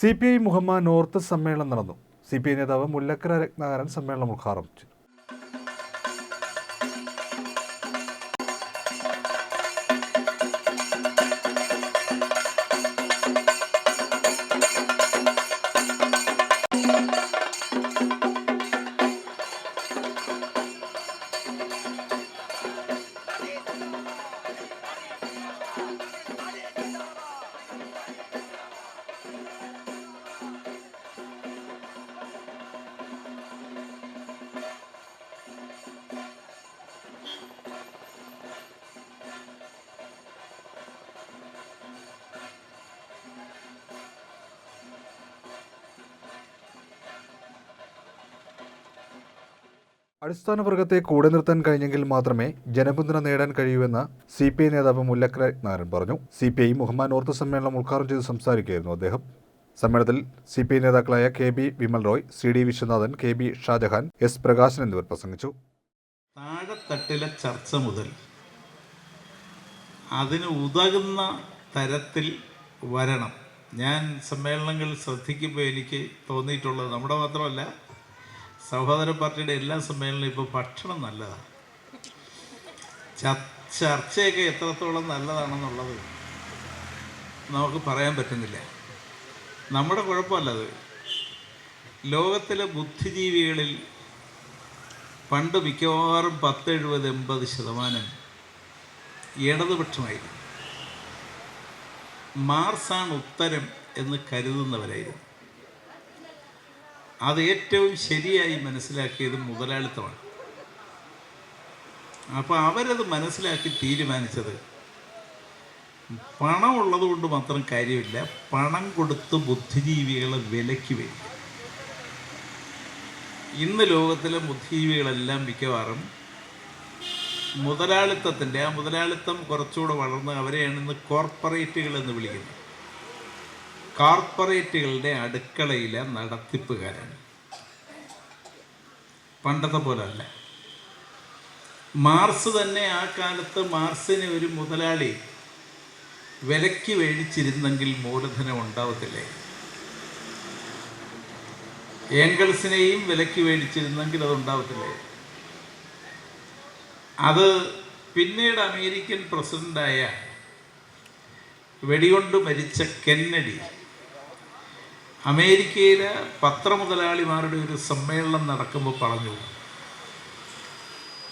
C P I Muhamma north സമ്മേളനം നടന്നു. C P I നേതാവ് മുല്ലക്കര രത്നാകരൻ സമ്മേളനം ഉദ്ഘാടനം അടിസ്ഥാന വർഗത്തെ കൂടെ നിർത്താൻ കഴിഞ്ഞെങ്കിൽ മാത്രമേ ജനപിന്തുണ നേടാൻ കഴിയൂവെന്ന് സി പി ഐ നേതാവ് മുല്ലക്കര നാരൻ പറഞ്ഞു. സി പി ഐ മുഹമ്മാൻ നോർത്ത് സമ്മേളനം ഉദ്ഘാടനം ചെയ്ത് സംസാരിക്കുകയായിരുന്നു അദ്ദേഹം. സമ്മേളനത്തിൽ സി പി ഐ നേതാക്കളായ K B Vimal Roy C D Viswanathan K B Shajahan S Prakashan എന്നിവർ പ്രസംഗിച്ചു. താഴെത്തട്ടിലെ ചർച്ച മുതൽ അതിന് ഉതകുന്ന തരത്തിൽ വരണം. ഞാൻ സമ്മേളനങ്ങൾ ശ്രദ്ധിക്കുമ്പോൾ എനിക്ക് തോന്നിയിട്ടുള്ളത് നമ്മുടെ മാത്രമല്ല സഹോദര പാർട്ടിയുടെ എല്ലാ സമ്മേളനവും ഇപ്പോൾ ഭക്ഷണം നല്ലതാണ് ചർച്ചയൊക്കെ എത്രത്തോളം നല്ലതാണെന്നുള്ളത് നമുക്ക് പറയാൻ പറ്റുന്നില്ല. നമ്മുടെ കുഴപ്പമല്ലത് ലോകത്തിലെ ബുദ്ധിജീവികളിൽ പണ്ട് മിക്കവാറും പത്ത് എഴുപത് എൺപത് ശതമാനം ഇടതുപക്ഷമായിരുന്നു മാർസാണ് ഉത്തരം എന്ന് കരുതുന്നവരായിരുന്നു അത് ഏറ്റവും ശരിയായി മനസ്സിലാക്കിയത് മുതലാളിത്തമാണ്. അപ്പോൾ അവരത് മനസ്സിലാക്കി തീരുമാനിച്ചത് പണം ഉള്ളതുകൊണ്ട് മാത്രം കാര്യമില്ല പണം കൊടുത്ത് ബുദ്ധിജീവികളെ വിലയ്ക്ക് വരും ഇന്ന് ലോകത്തിലെ ബുദ്ധിജീവികളെല്ലാം മിക്കവാറും മുതലാളിത്തത്തിന്റെ ആ മുതലാളിത്തം കുറച്ചുകൂടെ വളർന്ന് അവരെയാണ് ഇന്ന് കോർപ്പറേറ്റുകൾ എന്ന് വിളിക്കുന്നത്. കോർപ്പറേറ്റുകളുടെ അടുക്കളയിലെ നടത്തിപ്പുകാരാണ്. പണ്ടത്തെ പോലല്ല. മാർസ് തന്നെ ആ കാലത്ത് മാർസിനെ ഒരു മുതലാളി വിലയ്ക്ക് മേടിച്ചിരുന്നെങ്കിൽ മൂലധനം ഉണ്ടാവത്തില്ലേ? ഏങ്കൾസിനെയും വിലയ്ക്ക് മേടിച്ചിരുന്നെങ്കിൽ അത് ഉണ്ടാവത്തില്ലേ? അത് പിന്നീട് അമേരിക്കൻ പ്രസിഡന്റായ വെടികൊണ്ട് മരിച്ച കെന്നഡി അമേരിക്കയിലെ പത്രമുതലാളിമാരുടെ ഒരു സമ്മേളനം നടക്കുമ്പോൾ പറഞ്ഞു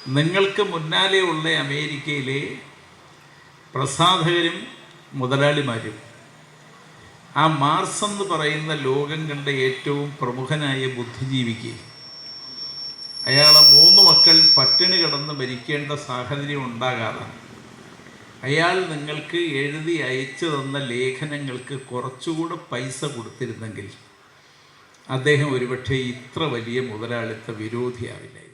നിങ്ങൾക്ക് മുന്നാലെ ഉള്ള അമേരിക്കയിലെ പ്രസാധകരും മുതലാളിമാരും ആ മാർസ് എന്ന് പറയുന്ന ലോകം കണ്ട ഏറ്റവും പ്രമുഖനായ ബുദ്ധിജീവിക്ക് അയാളെ മൂന്ന് മക്കൾ പട്ടിണി കിടന്ന് മരിക്കേണ്ട സാഹചര്യം ഉണ്ടാകാതെ അയാൾ നിങ്ങൾക്ക് എഴുതി അയച്ചു തന്ന ലേഖനങ്ങൾക്ക് കുറച്ചുകൂടെ പൈസ കൊടുത്തിരുന്നെങ്കിൽ അദ്ദേഹം ഒരുപക്ഷെ ഇത്ര വലിയ മുതലാളിത്ത വിരോധിയാവില്ല